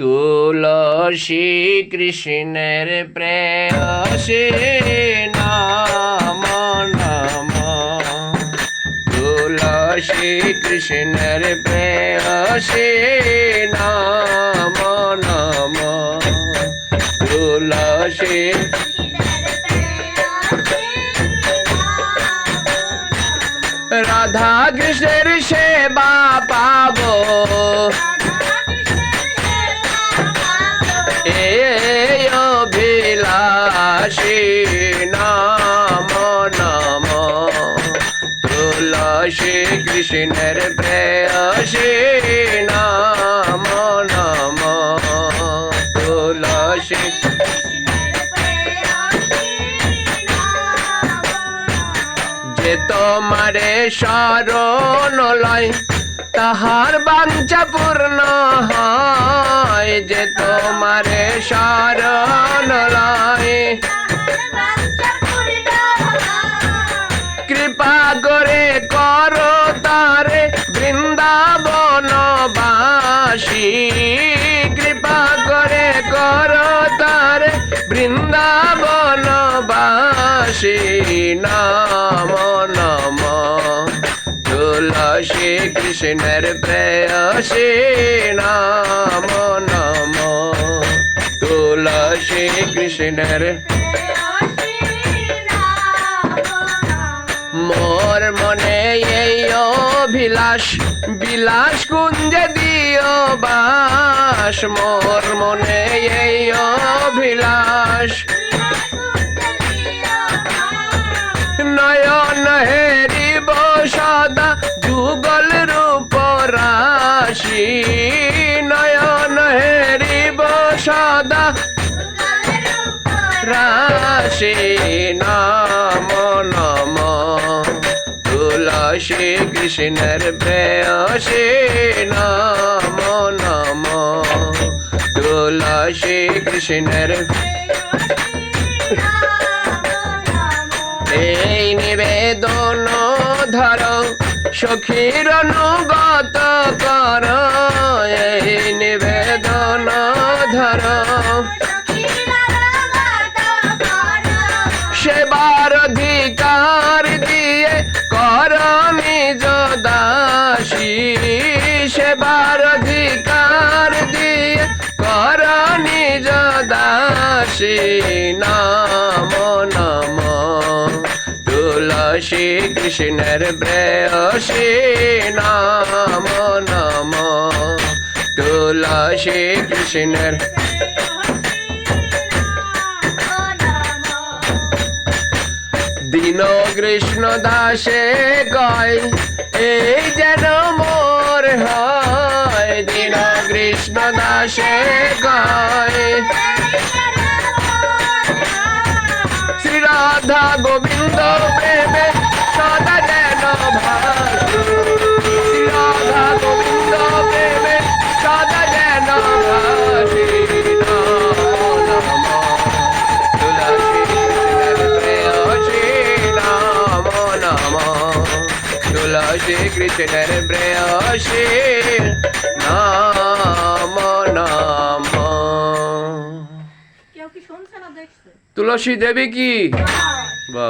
তুলসী কৃষ্ণের প্রেয়সী নাম নাম। তুলসী কৃষ্ণের প্রেয়সী নাম নাম। তুলসী রাধা কৃষ্ণের কৃষ্ণের প্রেয়সী নাম নাম তুলসী। যে তোমারে শরণ লয়, তাহার বাঞ্ছা পূর্ণ হয়। যে তোমারে শরণ লয় নাম নম তুলসী কৃষ্ণের প্রেয়সী নাম নম তুলসী কৃষ্ণের মোর মনে এই অভিলাষ, বিলাস কুঞ্জে দিও বাস। মোর মনে এই অভিলাষ তুলসী কৃষ্ণের প্রেয়সী নাম, নম। তুলসী কৃষ্ণের এই নিবেদন ধর, সখীর অনুগত কর। এই নিবেদন ধর। কৃষ্ণের প্রেয়সী নাম, নম, তুলসী কৃষ্ণের। দিন কৃষ্ণ দাসে কয়, এই যেন মোর হয়। দিন কৃষ্ণ দাসে কয়, শ্রী রাধা গোবিন্দ প্রেমে তুলসী কৃষ্ণের প্রেয়সী নাম নাম। তুলসী দেবী কি?